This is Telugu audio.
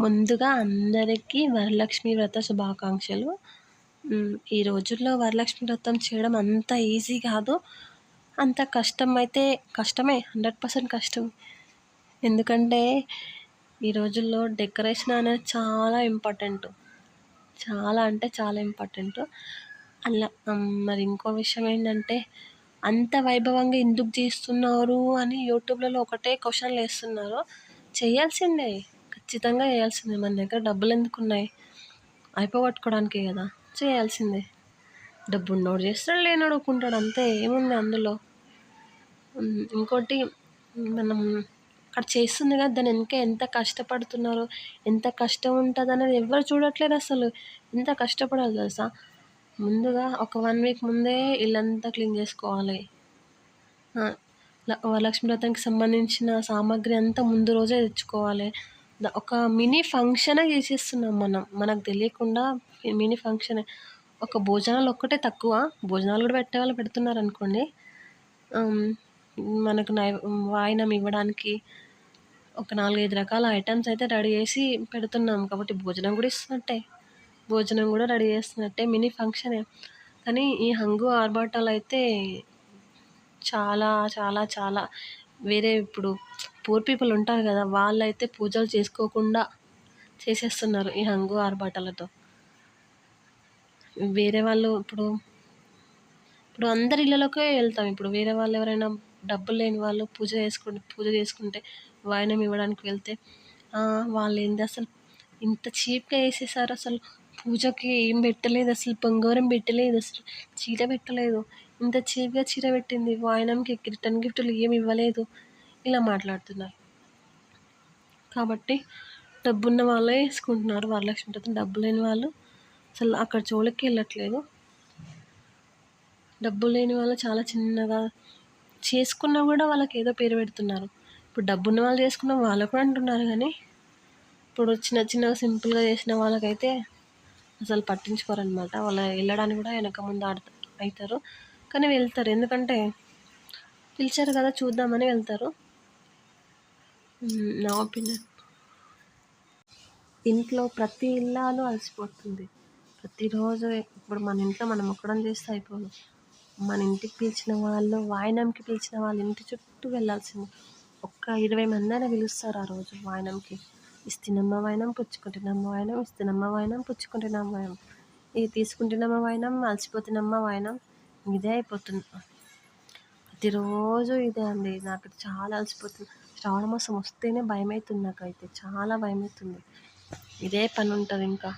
ముందుగా అందరికీ వరలక్ష్మి వ్రత శుభాకాంక్షలు. ఈ రోజుల్లో వరలక్ష్మి వ్రతం చేయడం అంత ఈజీ కాదు. అంత కష్టం అయితే కష్టమే హండ్రెడ్ పర్సెంట్ కష్టం. ఎందుకంటే ఈ రోజుల్లో డెకరేషన్ అనేది చాలా ఇంపార్టెంట్. చాలా అంటే చాలా ఇంపార్టెంట్. అలా మరి ఇంకో విషయం ఏంటంటే అంత వైభవంగా ఎందుకు చేస్తున్నారు అని యూట్యూబ్లలో ఒకటే క్వశ్చన్లు వేస్తున్నారు. చేయాల్సిందే. ఖచ్చితంగా చేయాల్సిందే మన దగ్గర డబ్బులు ఎందుకు ఉన్నాయి అయిపోగొట్టుకోవడానికే కదా. చేయాల్సిందే. డబ్బు ఉన్నోడు చేస్తాడు లేనోడు ఒప్పుకుంటాడు. అంతే ఏముంది అందులో? ఇంకోటి మనం అక్కడ చేస్తుంది కదా దాని వెనక ఎంత కష్టపడుతున్నారో? ఎంత కష్టం ఉంటుంది అనేది ఎవరు చూడట్లేదు అసలు. ఎంత కష్టపడాలి తెలుసా? ముందుగా ఒక వన్ వీక్ ముందే ఇల్లంతా క్లీన్ చేసుకోవాలి. వరలక్ష్మి వ్రతానికి సంబంధించిన సామాగ్రి అంతా ముందు రోజే తెచ్చుకోవాలి. ఒక మినీ ఫంక్షనే చేసేస్తున్నాం మనం. మనకు తెలియకుండా మినీ ఫంక్షనే. ఒక భోజనాలు ఒక్కటే తక్కువ. భోజనాలు కూడా పెట్టే వాళ్ళు పెడుతున్నారు అనుకోండి మనకు నై వాయినం ఇవ్వడానికి ఒక నాలుగైదు రకాల ఐటమ్స్ అయితే రెడీ చేసి పెడుతున్నాం. కాబట్టి భోజనం కూడా ఇస్తున్నట్టే. భోజనం కూడా రెడీ చేస్తున్నట్టే మినీ ఫంక్షనే. కానీ ఈ హంగు ఆర్భాటాలు అయితే చాలా చాలా చాలా వేరే ఇప్పుడు పూర్ పీపుల్ ఉంటారు కదా వాళ్ళైతే పూజలు చేసుకోకుండా చేసేస్తున్నారు ఈ హంగు ఆర్భాటాలతో. వేరే వాళ్ళు ఇప్పుడు ఇప్పుడు అందరి ఇళ్ళలోకే వెళ్తాం. ఇప్పుడు వేరే వాళ్ళు ఎవరైనా డబ్బులు లేని వాళ్ళు పూజ చేసుకుంటే పూజ చేసుకుంటే వాయినం ఇవ్వడానికి వెళ్తే వాళ్ళు ఏంది అసలు ఇంత చీప్గా వేసేసారు అసలు. పూజకి ఏం పెట్టలేదు అసలు బంగారం పెట్టలేదు అసలు చీర పెట్టలేదు. ఇంత చీప్గా చీర పెట్టింది. వాయినంకి రిటర్న్ గిఫ్ట్లు ఏమి ఇవ్వలేదు. ఇలా మాట్లాడుతున్నారు. కాబట్టి డబ్బున్న వాళ్ళే వేసుకుంటున్నారు. వరలక్ష్మి వ్రతం డబ్బు లేని వాళ్ళు. అసలు అక్కడ జోలికి వెళ్ళట్లేదు. డబ్బు లేని వాళ్ళు చాలా చిన్నగా చేసుకున్నా కూడా వాళ్ళకి ఏదో పేరు పెడుతున్నారు. ఇప్పుడు డబ్బున్న వాళ్ళు చేసుకున్న వాళ్ళు కూడా అంటున్నారు కానీ ఇప్పుడు చిన్న చిన్నగా సింపుల్గా చేసిన వాళ్ళకైతే అసలు పట్టించుకోరనమాట వాళ్ళ వెళ్ళడానికి కూడా వెనక ముందు ఆడతారు అవుతారు. కానీ వెళ్తారు. ఎందుకంటే పిలిచారు కదా చూద్దామని వెళ్తారు. నా ఒపీనియన్. ఇంట్లో ప్రతి ఇల్లాలు అలసిపోతుంది. ప్రతిరోజు ఇప్పుడు మన ఇంట్లో మనం ఒక్కడం చేస్తే అయిపోదు. మన ఇంటికి పిలిచిన వాళ్ళు వాయినంకి పిలిచిన వాళ్ళు ఇంటి చుట్టూ వెళ్ళాల్సింది. ఒక్క ఇరవై మంది అయినా పిలుస్తారు ఆ రోజు వాయినంకి. ఇస్తినమ్మ వాయినం పుచ్చుకుంటున్నమ్మ వాయినం ఇస్తినమ్మ వాయినం పుచ్చుకుంటున్నమ్మ వాయినం. ఇది తీసుకుంటున్నమ్మ వాయినం అలసిపోతున్నమ్మ వాయినం. ఇదే అయిపోతుంది. ప్రతిరోజు ఇదే అండి. నాకు చాలా అలసిపోతుంది. శ్రావణ మాసం వస్తేనే భయం అవుతుంది నాకైతే. చాలా భయం అవుతుంది ఇదే పని ఉంటుంది ఇంకా.